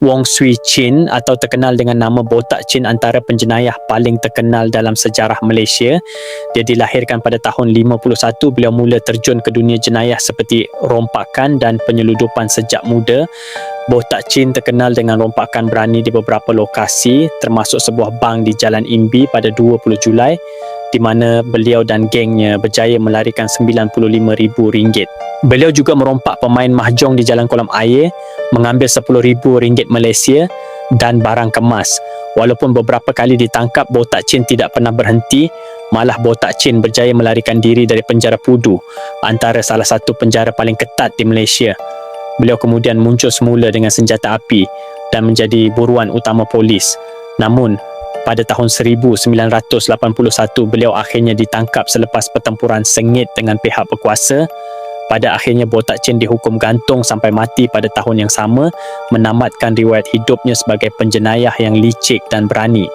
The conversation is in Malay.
Wong Sui Chin atau terkenal dengan nama Botak Chin antara penjenayah paling terkenal dalam sejarah Malaysia. Dia dilahirkan pada tahun 51. Beliau mula terjun ke dunia jenayah seperti rompakan dan penyeludupan sejak muda. Botak Chin terkenal dengan rompakan berani di beberapa lokasi termasuk sebuah bank di Jalan Imbi pada 20 Julai di mana beliau dan gengnya berjaya melarikan RM95,000. Beliau juga merompak pemain mahjong di Jalan Kolam Air, mengambil RM10,000 Malaysia dan barang kemas. Walaupun beberapa kali ditangkap, Botak Chin tidak pernah berhenti, malah Botak Chin berjaya melarikan diri dari penjara Pudu, antara salah satu penjara paling ketat di Malaysia. Beliau kemudian muncul semula dengan senjata api dan menjadi buruan utama polis. Namun, pada tahun 1981 beliau akhirnya ditangkap selepas pertempuran sengit dengan pihak berkuasa. Pada akhirnya Botak Chin dihukum gantung sampai mati pada tahun yang sama menamatkan riwayat hidupnya sebagai penjenayah yang licik dan berani.